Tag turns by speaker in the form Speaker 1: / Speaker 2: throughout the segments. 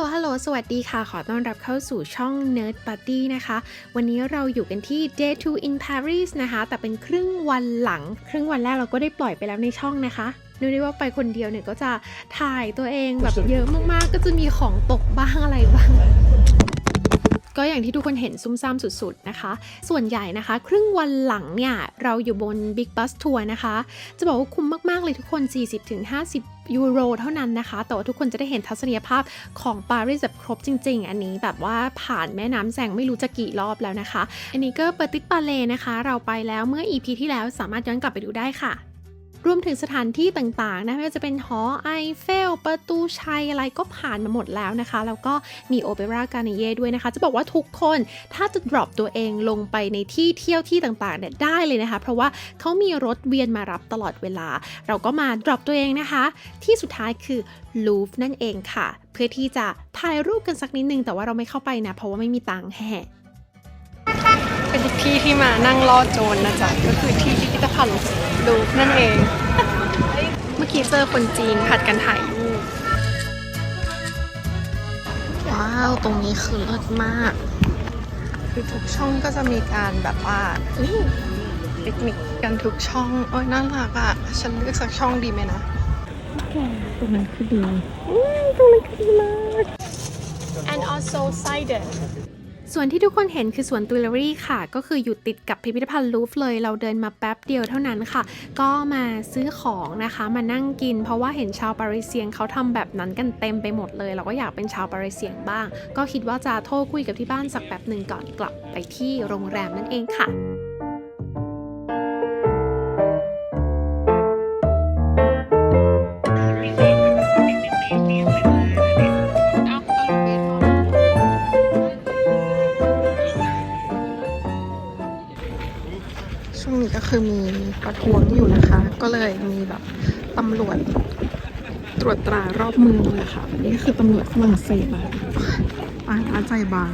Speaker 1: สวัสดีค่ะ ขอต้อนรับเข้าสู่ช่อง Nerd Party นะคะ วันนี้เราอยู่กันที่ Day 2 in Paris นะคะ แต่เป็นครึ่งวันหลัง ครึ่งวันแรกเราก็ได้ปล่อยไปแล้วในช่องนะคะนึกได้ว่าไปคนเดียวเนี่ยก็จะถ่ายตัวเองแบบเยอะมากๆ ก็จะมีของตกบ้างอะไรบ้าง ก็อย่างที่ทุกคนเห็นซุ่มซ่ามสุดๆนะคะ ส่วนใหญ่นะคะ ครึ่งวันหลังเนี่ย เราอยู่บน Big Bus Tour นะคะ จะบอกว่าคุ้มมากๆเลยทุกคน 40-50ยูโรเท่านั้นนะคะ แต่ว่าทุกคนจะได้เห็นทัศนียภาพของปารีสแบบครบจริง ๆ อันนี้แบบว่าผ่านแม่น้ำแซงไม่รู้จะกี่รอบแล้วนะคะ อันนี้ก็เปอร์ติกปาเลนะคะ เราไปแล้วเมื่อ EP ที่แล้วสามารถย้อนกลับไปดูได้ค่ะ รวมถึงสถานที่ต่างๆนะไม่ว่าจะเป็นหอไอเฟล ประตูชัยอะไรก็ผ่านมาหมดแล้วนะคะ แล้วก็มีโอเปร่าการ์เนเย่ด้วยนะคะ จะบอกว่าทุกคนถ้าจะ drop ตัวเองลงไปในที่เที่ยวที่ต่างๆเนี่ยได้เลยนะคะ เพราะว่าเขามีรถเวียนมารับตลอดเวลา เราก็มา drop ตัวเองนะคะ ที่สุดท้ายคือลูฟนั่นเองค่ะ เพื่อที่จะถ่ายรูปกันสักนิดนึงแต่ว่าเราไม่เข้าไปนะ เพราะว่าไม่มีตังค์แห่ เป็นที่ที่มานั่งล่อโจรนะจ๊ะก็คือที่พิพิธภัณฑ์ลูฟนั่นเอง เมื่อกี้เจอคนจีนผัดกันถ่ายรูปว้าวตรงนี้คือเลิศมาก คือทุกช่องก็จะมีการแบบว่านี่ปิกนิกกันทุกช่องโอ้ยน่ารักอะ ฉันเลือกสักช่องดีไหมนะตรงนั้นคือดีตรงนั้นคือดีมาก and also cider ส่วนที่ทุกคนเห็นคือสวนตุลเลอรี่ค่ะ ก็คืออยู่ติดกับพิพิธภัณฑ์ลูฟเลย เราเดินมาแป๊บเดียวเท่านั้นค่ะ ก็มาซื้อของนะคะมานั่งกิน เพราะว่าเห็นชาวปารีเซียงเขาทำแบบนั้นกันเต็มไปหมดเลย เราก็อยากเป็นชาวปารีเซียงบ้าง ก็คิดว่าจะโทรคุยกับที่บ้านสักแป๊บหนึ่งก่อนกลับไปที่โรงแรมนั่นเองค่ะ คือมีประท้วงอยู่นะคะ ก็เลยมีแบบตำรวจตรวจตรารอบเมืองเลยค่ะ นี่คือตำรวจฝรั่งเศสอะปางอาใจบาง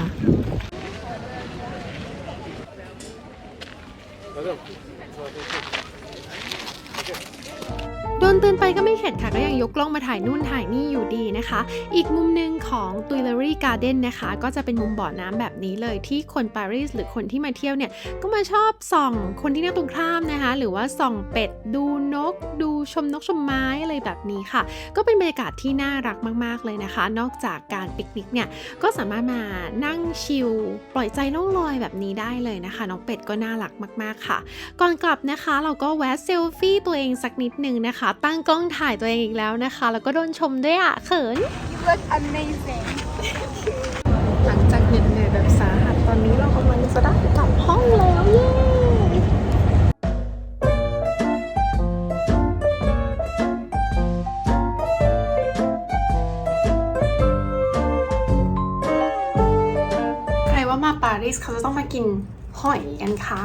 Speaker 1: โดนเตือนไปก็ไม่เข็ดค่ะก็ยังยกกล้องมาถ่ายนู่นถ่ายนี่อยู่ดีนะคะ อีกมุมหนึ่งของตุยเลอรี่การ์เด้นนะคะ ก็จะเป็นมุมบ่อน้ำแบบนี้เลยที่คนปารีสหรือคนที่มาเที่ยวเนี่ย ก็มาชอบส่องคนที่นั่งตรงข้ามนะคะ หรือว่าส่องเป็ดดูนก ดูชมนกชมไม้อะไรแบบนี้ค่ะ ก็เป็นบรรยากาศที่น่ารักมาก ๆ เลยนะคะ นอกจากการปิกนิกเนี่ยก็สามารถมานั่งชิลปล่อยใจล่องลอยแบบนี้ได้เลยนะคะน้องเป็ดก็น่ารักมาก ๆค่ะ ก่อนกลับนะคะ เราก็แวะเซลฟี่ตัวเองสักนิดนึงนะคะตั้งกล้องถ่ายตัวเองอีกแล้วนะคะ แล้วก็โดนชมด้วยอะ เขิน
Speaker 2: You look amazing.
Speaker 1: หลังจากเหน็ดเหนื่อยแบบสาหัสตอนนี้เรากำลังจะได้กลับห้องแล้วเย้ใครว่ามาปารีสเขาจะต้องมากินหอยกันคะ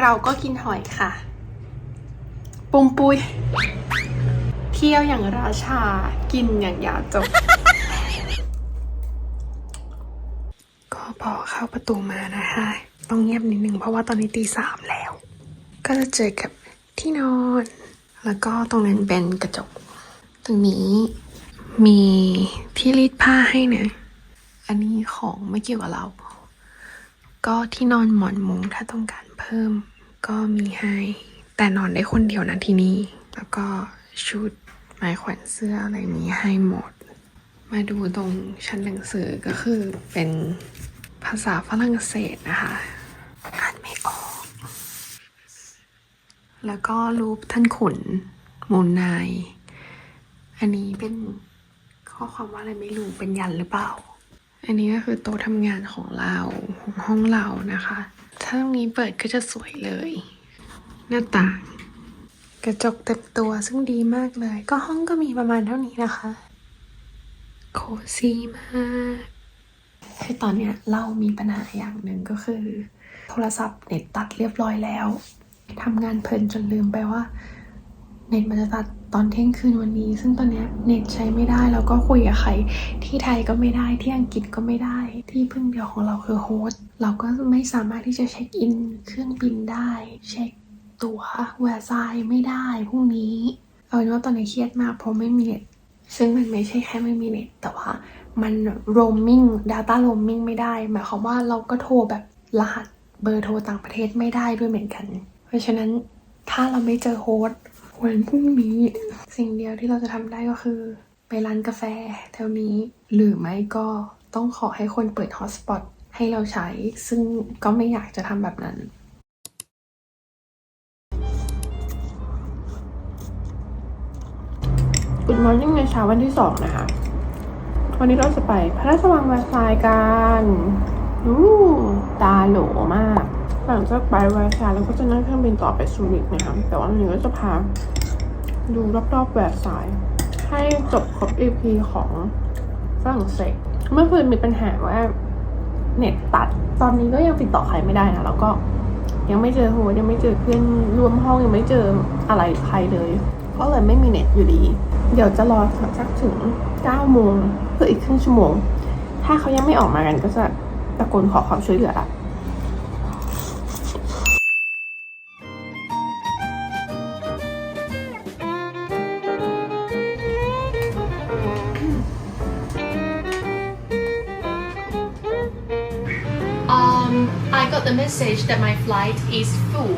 Speaker 1: เราก็กินหอยค่ะ ปุมปุย เที่ยวอย่างราชา กินอย่างยาจบ ก็พอเข้าประตูมานะคะ ต้องเงียบนิดนึงเพราะว่าตอนนี้ตีสามแล้ว ก็จะเจอกับที่นอน แล้วก็ตรงนั้นเป็นกระจก ตรงนี้มีที่รีดผ้าให้นะอันนี้ของไม่เกี่ยวกับเรา ก็ที่นอนหมอนมุ้งถ้าต้องการเพิ่มก็มีให้ แต่นอนได้คนเดียวนะที่นี่ แล้วก็ชุดไม้แขวนเสื้ออะไรมีให้หมด มาดูตรงชั้นหนังสือก็คือเป็นภาษาฝรั่งเศสนะคะอ่านไม่ออก แล้วก็รูปท่านขุนมูลนาย อันนี้เป็นข้อความว่าอะไรไม่รู้เป็นยันหรือเปล่า อันนี้ก็คือโต๊ะทำงานของเราของห้องเรานะคะ ถ้าตรงนี้เปิดก็จะสวยเลย หน้าต่าง กระจกเต็มตัวซึ่งดีมากเลย ก็ห้องก็มีประมาณเท่านี้นะคะ โคซี่มากคือตอนเนี้ยเรามีปัญหาอย่างหนึ่งก็คือ โทรศัพท์เน็ตตัดเรียบร้อยแล้วทำงานเพลินจนลืมไปว่า เน็ตมันจะตัดตอนเที่ยงคืนวันนี้ ซึ่งตอนเนี้ยเน็ตใช้ไม่ได้แล้วก็คุยกับใคร ที่ไทยก็ไม่ได้ที่อังกฤษก็ไม่ได้ ที่พึ่งเดียวของเราคือโฮสต์เราก็ไม่สามารถที่จะเช็คอินเครื่องบินได้เช็ค ตั๋วแวร์ซไม่ได้พรุ่งนี้ เอาเป็นว่าตอนนี้เครียดมากเพราะไม่มีเน็ตซึ่งมันไม่ใช่แค่ไม่มีเน็ตแต่ว่ามัน roaming data roaming ไม่ได้ หมายความว่าเราก็โทรแบบรหัสเบอร์โทรต่างประเทศไม่ได้ด้วยเหมือนกัน เพราะฉะนั้นถ้าเราไม่เจอโฮสต์วันพรุ่งนี้ สิ่งเดียวที่เราจะทำได้ก็คือ ไปร้านกาแฟแถวนี้ หรือไม่ก็ต้องขอให้คนเปิดฮอตสปอตให้เราใช้ ซึ่งก็ไม่อยากจะทำแบบนั้น
Speaker 3: Good morning ในเช้าวันที่สองนะคะ วันนี้เราจะไปพระราชวังแวร์ซายกันอู้ตาโหลมาก หลังจากไปแวร์ซายเราก็จะนั่งเครื่องบินต่อไปซูริกนะคะ แต่ว่าวันนี้ก็จะพาดูรอบๆแวร์ซาย ให้จบครบ EP ของฝรั่งเศส เมื่อคืนมีปัญหาว่าเน็ตตัด ตอนนี้ก็ยังติดต่อใครไม่ได้นะ แล้วก็ยังไม่เจอโฮยังไม่เจอเพื่อนร่วมห้องยังไม่เจออะไรใครเลย ก็เลยไม่มีเน็ตอยู่ดี เดี๋ยวจะรอสักถึง9โมงเพื่ออีกครึ่งชั่วโมง ถ้าเขายังไม่ออกมากันก็จะตะโกนขอความช่วยเหลือละ
Speaker 4: I got the message that my flight is full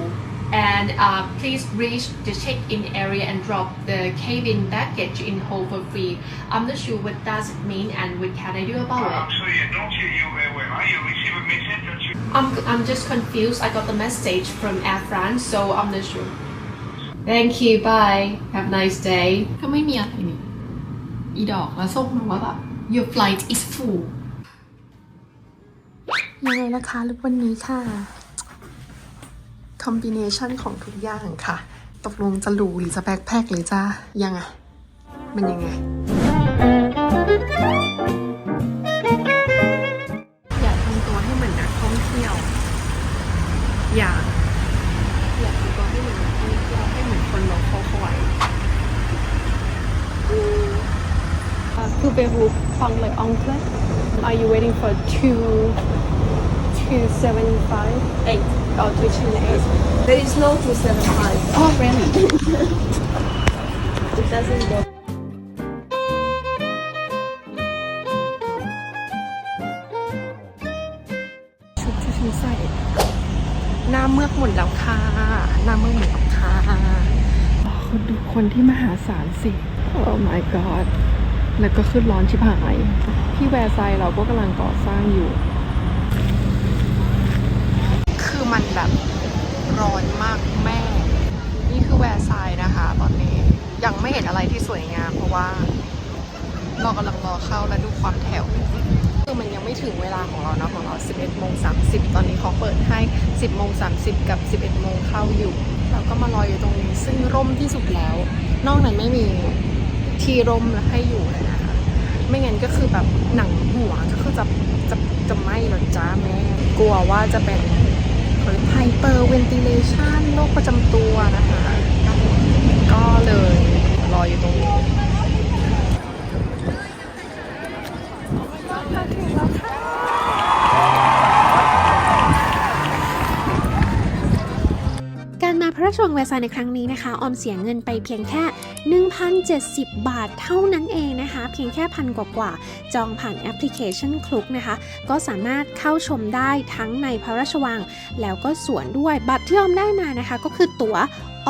Speaker 4: and uh, please reach the check-in area and drop the cabin baggage in hold for free. I'm not sure what does it mean and what can I do about
Speaker 5: I'm
Speaker 4: it.
Speaker 5: sorry, I don't hear you very well. Are you receive a message that you
Speaker 4: I'm, I'm just confused. I got the message from Air France, so I'm not sure. Thank you. Bye. Have a nice day. ก็ไม่มีอะไรนี่อีดอกแล้วส่งมาว่าแบบ your flight is full
Speaker 1: ยังไงนะคะลุกวันนี้ค่ะ ค อมบิเนชันของทุกอย่างค่ะ ตกลงจะหรูหรือจะแบ็คแพคหรือจะยังไงมันยังไง อย่าทำตัวให้เหมือนนักท่องเที่ยว อย่า อย่าทำตัวให้เหมือนนักท่องเที่ยวให้เหมือนคนโลคอลเขาไว้
Speaker 3: Pouvez-vous parler anglais? Are you waiting for two, two seven five eight or two two eight?
Speaker 2: There is no 275.
Speaker 3: Oh really?
Speaker 2: It doesn't go.
Speaker 1: ชุดที่ฉันใส่หน้าเมือกหมดแล้วค่ะ หน้าเมือกหมดแล้วค่ะ
Speaker 3: คนดูคนที่มหาศาลสิ Oh my god แล้วก็ขึ้นร้อนชิบหาย ที่แวร์ไซด์เราก็กำลังก่อสร้างอยู่
Speaker 1: คือ มันแบบร้อนมากแม่ นี่คือแวร์ไซน์นะคะ ตอนนี้ยังไม่เห็นอะไรที่สวยงาม เพราะว่าเรากำลังรอเข้าและดูความแถวคือมันยังไม่ถึงเวลาของเราเนาะของเรา 11โมง30 ตอนนี้เขาเปิดให้ 10โมง30 กับ 11โมงเข้าอยู่ เราก็มารออยู่ตรงนี้ ซึ่งร่มที่สุดแล้ว นอกนั้นไม่มีที่ร่มให้อยู่เลยนะคะ ไม่งั้นก็คือแบบหนังหัวก็คือจะจะจะไหม้หรอจ้าแม่ กลัวว่าจะเป็น ไฮเปอร์เวนติเลชันโรคประจำตัวนะคะ ก็เลยรออยู่ตรงนี้
Speaker 6: รมาพระชวงแวร์ซายในครั้งนี้นะคะ ออมเสียเงินไปเพียงแค่ 1,070 บาทเท่านั้นเองนะคะ เพียงแค่พันกว่าๆจองผ่านแอปพลิเคชันคลุกนะคะ ก็สามารถเข้าชมได้ทั้งในพระราชวัง แล้วก็สวนด้วย บัตรที่ออมได้มานะคะ ก็คือตั๋ว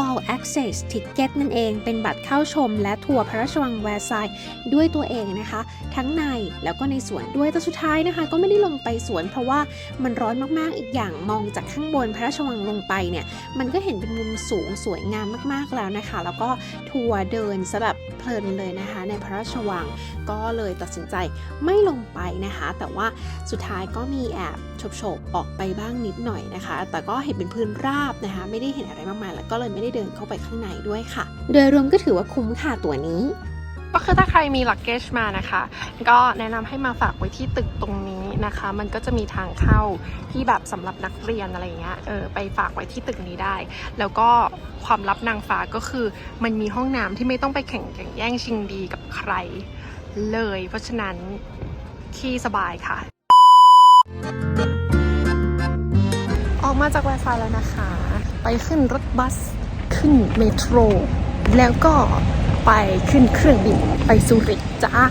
Speaker 6: All Access Ticket นั่นเอง เป็นบัตรเข้าชมและทัวร์พระราชวังแวร์ไซด์ด้วยตัวเองนะคะ ทั้งในแล้วก็ในสวนด้วย แต่สุดท้ายนะคะ ก็ไม่ได้ลงไปสวนเพราะว่ามันร้อนมากๆ อีกอย่างมองจากข้างบนพระราชวังลงไปเนี่ย มันก็เห็นเป็นมุมสูงสวยงามมากๆแล้วนะคะ แล้วก็ทัวร์เดินซะแบบ ลินเลยนะคะ ในพระราชวังก็เลยตัดสินใจไม่ลงไปนะคะ แต่ว่าสุดท้ายก็มีแอบโฉบๆออกไปบ้างนิดหน่อยนะคะ แต่ก็เห็นเป็นพื้นราบนะคะ ไม่ได้เห็นอะไรมากมายแล้วก็เลยไม่ได้เดินเข้าไปข้างในด้วยค่ะ โดยรวมก็ถือว่าคุ้มค่ะตัวนี้
Speaker 3: ก็คือถ้าใครมีลักเกจมานะคะ ก็แนะนำให้มาฝากไว้ที่ตึกตรงนี้นะคะ มันก็จะมีทางเข้าที่แบบสำหรับนักเรียนอะไรเงี้ยเออไปฝากไว้ที่ตึกนี้ได้ แล้วก็ความลับนางฟ้าก็คือมันมีห้องน้ำที่ไม่ต้องไปแข่งแย่งชิงดีกับใครเลย เพราะฉะนั้นขี้สบายค่ะ
Speaker 1: ออกมาจากแวร์ซายน์แล้วนะคะ ไปขึ้นรถบัสขึ้นเมโทรแล้วก็ ไปขึ้นเครื่องบินไปซูริกจ้า